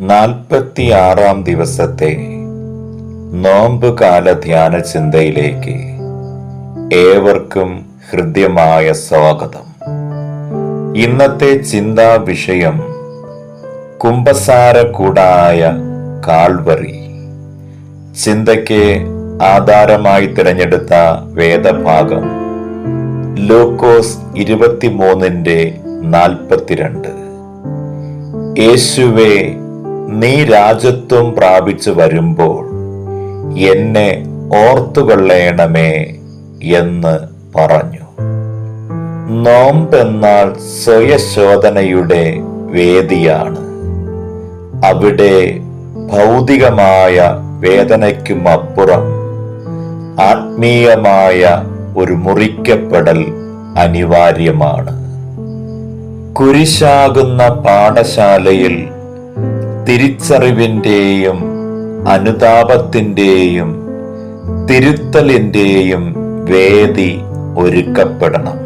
നാൽപ്പത്തിയാറാം ദിവസത്തെ നോമ്പുകാല ധ്യാന ചിന്തയിലേക്ക് ഏവർക്കും ഹൃദ്യമായ സ്വാഗതം. ഇന്നത്തെ ചിന്താ വിഷയം കുംഭസാരക്കൂടായ കാൾവറി ചിന്തയ്ക്ക് ആധാരമായി തിരഞ്ഞെടുത്ത വേദഭാഗം ലൂക്കോസ് ഇരുപത്തിമൂന്നിന്റെ നാൽപ്പത്തിരണ്ട്. യേശുവേ നീ രാജ്യത്വം പ്രാപിച്ചു വരുമ്പോൾ എന്നെ ഓർത്തുകൊള്ളേണമേ എന്ന് പറഞ്ഞു. നോമ്പെന്നാൽ സ്വയശോധനയുടെ വേദിയാണ്. അവിടെ ഭൗതികമായ വേദനയ്ക്കും അപ്പുറം ആത്മീയമായ ഒരു മുറിക്കപ്പെടൽ അനിവാര്യമാണ്. കുരിശാകുന്ന പാഠശാലയിൽ തിരിച്ചറിവിന്റെയും അനുതാപത്തിന്റെയും തിരുത്തലിന്റെയും വേദി ഒരുക്കപ്പെടണം.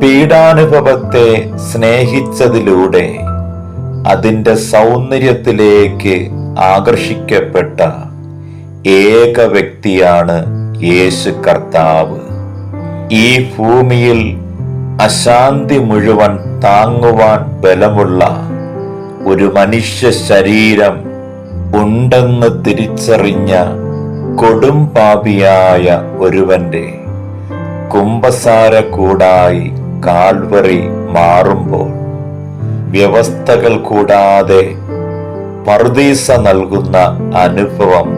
പീഡാനുഭവത്തെ സ്നേഹിച്ചതിലൂടെ അതിന്റെ സൗന്ദര്യത്തിലേക്ക് ആകർഷിക്കപ്പെട്ട ഏക വ്യക്തിയാണ് യേശു കർത്താവ്. ഈ ഭൂമിയിൽ അശാന്തി മുഴുവൻ താങ്ങുവാൻ ബലമുള്ള ഒരു മനുഷ്യ ശരീരം ഉണ്ടെന്ന് തിരിച്ചറിഞ്ഞ കൊടും പാപിയായ ഒരുവന്റെ കുംഭസാര കൂടായി കാൽവറി മാറുമ്പോൾ വ്യവസ്ഥകൾ കൂടാതെ പർദീസ നൽകുന്ന അനുഭവം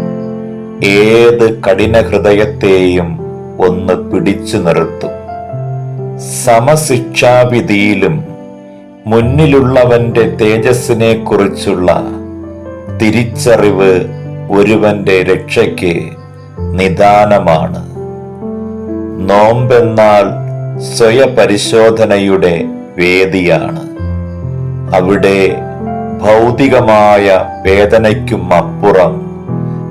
ഏത് കഠിന ഹൃദയത്തെയും ഒന്ന് പിടിച്ചു നിർത്തും. സമശിക്ഷാവിധിയിലും മുന്നിലുള്ളവന്റെ തേജസ്സിനെ കുറിച്ചുള്ള തിരിച്ചറിവ് ഒരുവന്റെ രക്ഷയ്ക്ക് നിദാനമാണ്. നോമ്പെന്നാൽ സ്വയപരിശോധനയുടെ വേദിയാണ്. അവിടെ ഭൗതികമായ വേദനയ്ക്കും അപ്പുറം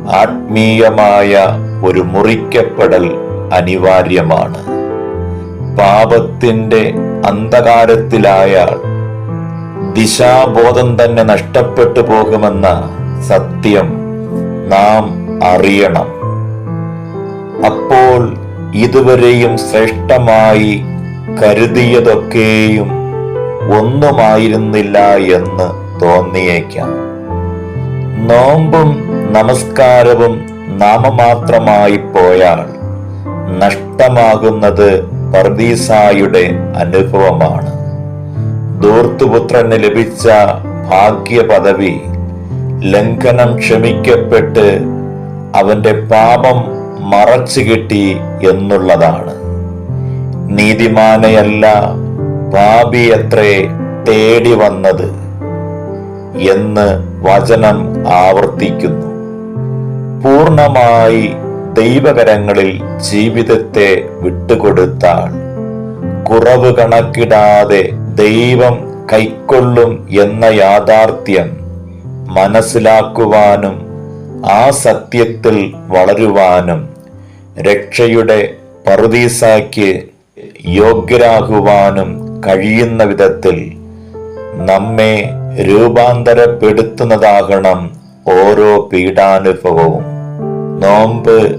ആത്മീയമായ ഒരു മുറിക്കപ്പെടൽ അനിവാര്യമാണ്. പാപത്തിന്റെ അന്ധകാരത്തിലായാൽ ദിശാബോധം തന്നെ നഷ്ടപ്പെട്ടു പോകുമെന്ന സത്യം നാം അറിയണം. അപ്പോൾ ഇതുവരെയും ശ്രേഷ്ഠമായി കരുതിയതൊക്കെയും ഒന്നുമായിരുന്നില്ല എന്ന് തോന്നിയേക്കാം. നോമ്പും നമസ്കാരവും നാമമാത്രമായി പോയാൽ നഷ്ടമാകുന്നത് പർദീസായുടെ അനുഭവമാണ്. ദൂർത്തുപുത്രന് ലഭിച്ച ഭാഗ്യ പദവി ലംഘനം ക്ഷമിക്കപ്പെട്ട് അവന്റെ പാപം മറച്ചു കിട്ടി എന്നുള്ളതാണ്. നീതിമാനയല്ല പാപിയത്രേ തേടി വന്നത് എന്ന് വചനം ആവർത്തിക്കുന്നു. പൂർണമായി ദൈവകരങ്ങളിൽ ജീവിതത്തെ വിട്ടുകൊടുത്താൽ കുറവ് കണക്കിടാതെ ദൈവം കൈക്കൊള്ളും എന്ന യാഥാർത്ഥ്യം മനസ്സിലാക്കുവാനും ആ സത്യത്തിൽ വളരുവാനും രക്ഷയുടെ പറുദീസാക്ക് യോഗ്യരാകുവാനും കഴിയുന്ന വിധത്തിൽ നമ്മെ രൂപാന്തരപ്പെടുത്തുന്നതാകണം ഓരോ പീഡാനുഭവവും. നോമ്പ്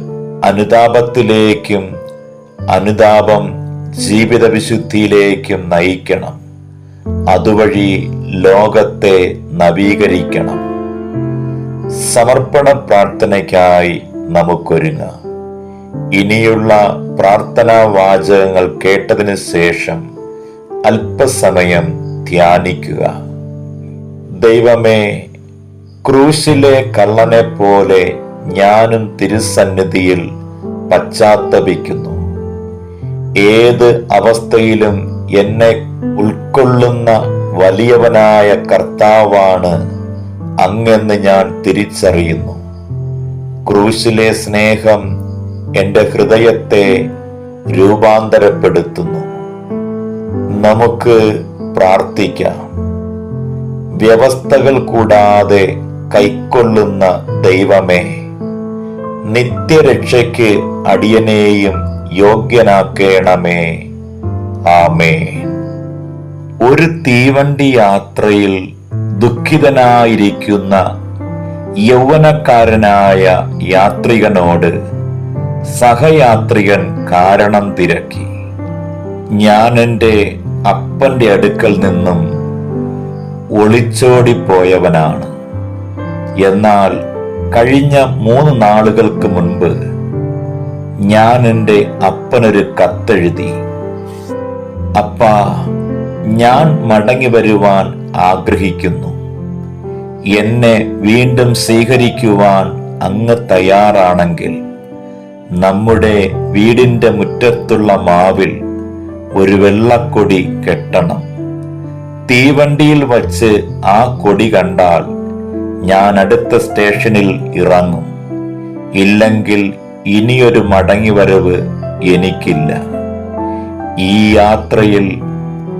അനുതാപത്തിലേക്കും അനുതാപം ജീവിതവിശുദ്ധിയിലേക്കും നയിക്കണം. അതുവഴി ലോകത്തെ നവീകരിക്കണം. സമർപ്പണ പ്രാർത്ഥനയ്ക്കായി നമുക്കൊരുങ്ങാം. ഇനിയുള്ള പ്രാർത്ഥനാ വാചകങ്ങൾ കേട്ടതിന് ശേഷം അല്പസമയം ധ്യാനിക്കുക. ദൈവമേ ക്രൂശിലെ കള്ളനെ പോലെ ഞാനും തിരുസന്നിധിയിൽ പശ്ചാത്തപിക്കുന്നു. ഏത് അവസ്ഥയിലും എന്നെ ഉൾക്കൊള്ളുന്ന വലിയവനായ കർത്താവാണ് അങ്ങെന്ന് ഞാൻ തിരിച്ചറിയുന്നു. ക്രൂശിലെ സ്നേഹം എന്റെ ഹൃദയത്തെ രൂപാന്തരപ്പെടുത്തുന്നു. നമുക്ക് പ്രാർത്ഥിക്കാം. വ്യവസ്ഥകൾ കൂടാതെ കൈക്കൊള്ളുന്ന ദൈവമേ നിത്യരക്ഷയ്ക്ക് അടിയനെയും യോഗ്യനാക്കേണമേ. ആമേ ഒരു തീവണ്ടി യാത്രയിൽ ദുഃഖിതനായിരിക്കുന്ന യൗവനക്കാരനായ യാത്രികനോട് സഹയാത്രികൻ കാരണം തിരക്കി. ഞാൻ എന്റെ അപ്പന്റെ അടുക്കൽ നിന്നും ഒളിച്ചോടിപ്പോയവനാണ്. എന്നാൽ കഴിഞ്ഞ മൂന്ന് നാളുകൾക്ക് മുൻപ് ഞാൻ എന്റെ അപ്പനൊരു കത്തെഴുതി. അപ്പാ ഞാൻ മടങ്ങി വരുവാൻ ആഗ്രഹിക്കുന്നു. എന്നെ വീണ്ടും സ്വീകരിക്കുവാൻ അങ്ങ് തയ്യാറാണെങ്കിൽ നമ്മുടെ വീടിന്റെ മുറ്റത്തുള്ള മാവിൽ ഒരു വെള്ളക്കൊടി കെട്ടണം. തീവണ്ടിയിൽ വച്ച് ആ കൊടി കണ്ടാൽ ഞാൻ അടുത്ത സ്റ്റേഷനിൽ ഇറങ്ങും. ഇല്ലെങ്കിൽ ഇനിയൊരു മടങ്ങിവരവ് എനിക്കില്ല. ഈ യാത്രയിൽ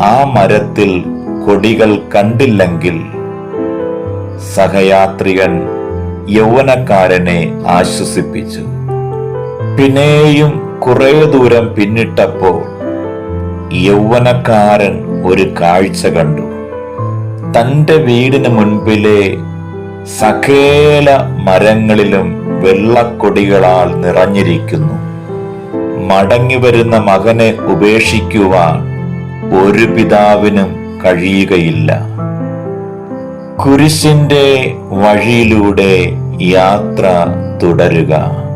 ആ മരത്തിൽ കൊടികൾ കണ്ടില്ലെങ്കിൽ സഹയാത്രികൻ യൗവനക്കാരനെ ആശ്വസിപ്പിച്ചു. പിന്നെയും കുറെ ദൂരം പിന്നിട്ടപ്പോൾ യൗവനക്കാരൻ ഒരു കാഴ്ച കണ്ടു. തന്റെ വീടിന് മുൻപിലെ സകേല മരങ്ങളിലും വെള്ളക്കൊടികളാൽ നിറഞ്ഞിരിക്കുന്നു. മടങ്ങി വരുന്ന മകനെ ഉപേക്ഷിക്കുവാൻ ഒരു പിതാവിനും കഴിയുകയില്ല. കുരിശിന്റെ വഴിയിലൂടെ യാത്ര തുടരുക.